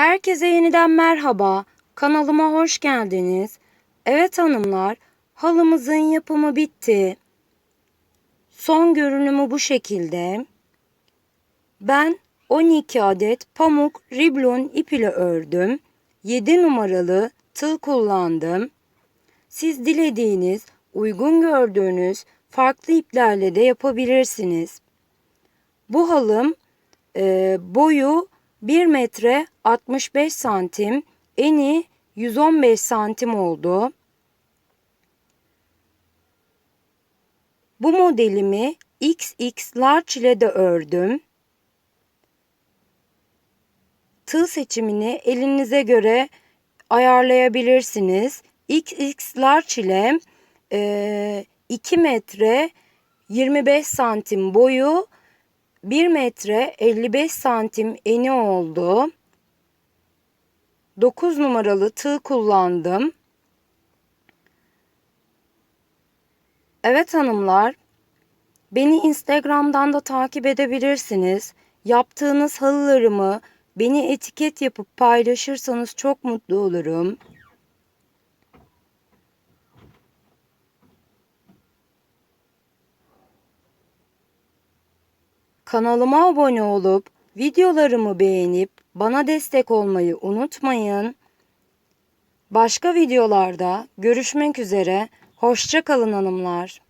Herkese yeniden merhaba. Kanalıma hoş geldiniz. Evet hanımlar, halımızın yapımı bitti. Son görünümü bu şekilde. Ben 12 adet pamuk riblon ip ile ördüm. 7 numaralı tığ kullandım. Siz dilediğiniz, uygun gördüğünüz farklı iplerle de yapabilirsiniz. Bu halım e, boyu 1 metre 65 santim, eni 115 santim oldu. Bu modelimi XX large ile de ördüm. Tığ seçimini elinize göre ayarlayabilirsiniz. XX large ile e, 2 metre 25 santim boyu 1 metre 55 santim eni oldu. 9 numaralı tığ kullandım. Evet hanımlar, beni Instagram'dan da takip edebilirsiniz. Yaptığınız halılarımı beni etiket yapıp paylaşırsanız çok mutlu olurum. Kanalıma abone olup videolarımı beğenip bana destek olmayı unutmayın. Başka videolarda görüşmek üzere. Hoşça kalın hanımlar.